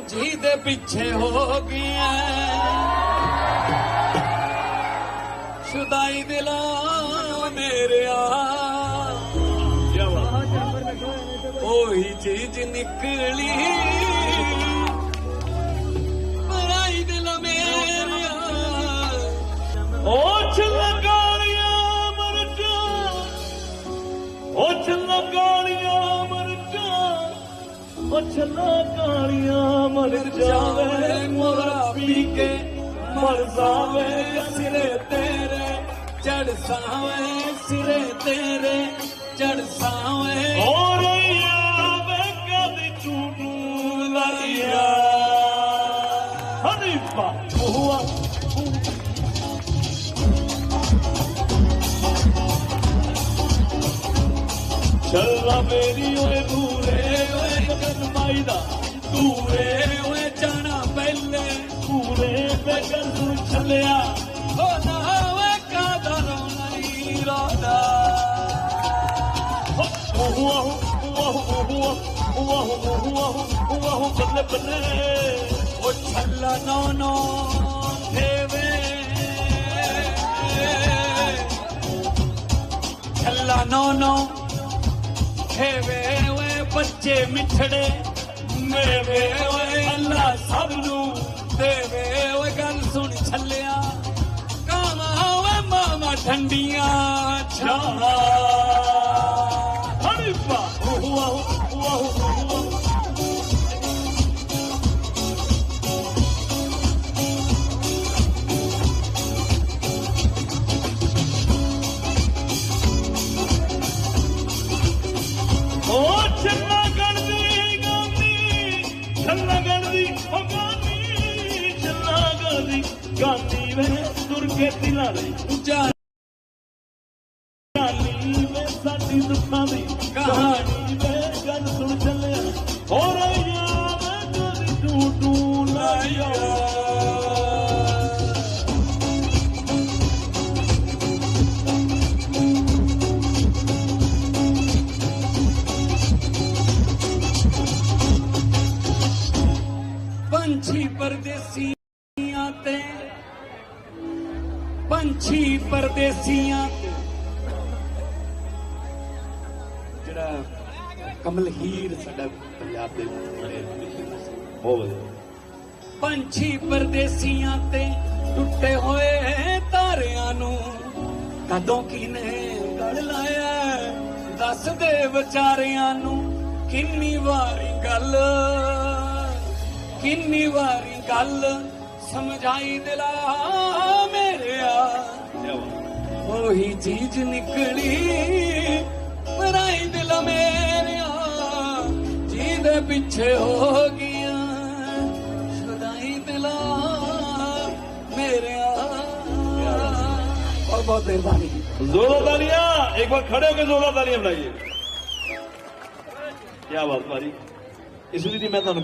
ਜੀ ਦੇ ਪਿੱਛੇ ਹੋ ਗਿਆ ਸ਼ੁਦਾਈ ਦਿਲਾਂ ਮੇਰਿਆ। ਉਹੀ ਚੀਜ਼ ਨਿਕਲੀ। ਉਹ ਛਲਗਾਲੀਆਂ ਮਰ ਜਾਵੇ ਮੋਰਾ ਪੀ ਕੇ। ਮਰ ਜਾਵੇ ਸਿਰੇ ਤੇਰੇ ਚੜ ਸਾਵੇਂ ਸਿਰੇ ਤੇਰੇ ਚੜ ਸਾਵੇਂ। ਹੋਰ ਆਵੇ ਕਦੀ ਝੂਠੂ ਲਈਆ ਹਨੀਫਾ ਹੁਆ ਚੱਲਾ ਮੇਰੀ ਓਏ ਦੂਰੇ ਓਏ ਕਦਮਾਈ ਦਾ ਦੂਰੇ ਓਏ ਜਾਣਾ ਪਹਿਲੇ ਪੂਰੇ ਤੇ ਕਰ ਚੱਲਿਆ ਹੋ ਨਾ ਓਏ ਕਾਦਾ ਰੋਣਾ ਨੀ ਰੋਦਾ ਵਾਹ ਵਾਹ ਵਾਹ ਵਾਹ ਵਾਹ ਬੱਲੇ ਬੱਲੇ ਉਹ ਛੱਲਾ ਨੋ ਨੋ ਦੇਵੇ ਛੱਲਾ ਨੋ ਨੋ ਦੇਵੇ ਬੱਚੇ ਮਿੱਠੜੇ। ਮੇਵੇ ਓਏ ਅੱਲਾ ਸਭ ਨੂੰ ਦੇਵੇ। ਓਏ ਗੱਲ ਸੁਣ ਛੱਲਿਆ। ਕਾਮਾ ਓਏ ਮਾਮਾ ਠੰਡੀਆਂ, ਛਾਵਾਂ। ਗਣਦੀ ਗਾਂਦੀ ਵੇ ਤੁਰ ਕੇ ਦਿਲਾਂ ਦੇ ਜਾ ਕਹਾਣੀ ਵੇ ਸਾਡੀ ਦੁੱਖਾਂ ਦੀ ਕਹਾਣੀ ਵੇ ਗੱਲ ਸੁਣ ਚੱਲਿਆ ਹੋਰ ਯਾਰ ਕਦੀ ਤੂੰ ਪੰਛੀ ਪਰਦੇਸੀਆਂ। ਜਿਹੜਾ ਕਮਲ ਹੀਰ ਸਾਡਾ ਪੰਜਾਬ ਦੇ ਬਹੁਤ ਪੰਛੀ ਪਰਦੇਸੀਆਂ ਤੇ ਟੁੱਟੇ ਹੋਏ ਤਾਰਿਆਂ ਨੂੰ ਕਦੋਂ ਕਿਨੇ ਗਲ ਲਾਇਆ? ਦੱਸਦੇ ਵਿਚਾਰਿਆਂ ਨੂੰ ਕਿੰਨੀ ਵਾਰੀ ਗੱਲ? ਕਿੰਨੀ ਵਾਰੀ ਗੱਲ ਸਮਝਾਈ ਦਿਲਾ ਉਹੀ ਚੀਜ਼ ਨਿਕਲੀ ਪਰਾਈ ਦਿਲ ਮੇਰਿਆ ਜਿਹਦੇ ਪਿੱਛੇ ਹੋ ਗਿਆ ਸਦਾਈ ਦਿਲਾ ਮੇਰਿਆ ਬਹੁਤ ਬਹੁਤ ਮਿਹਰਬਾਨੀ जोरदार तालियां एक बार खड़े होकर जोरदार तालियां बनाइए क्या बात भारी ਇਸ ਲਈ ਮੈਂ ਤੁਹਾਨੂੰ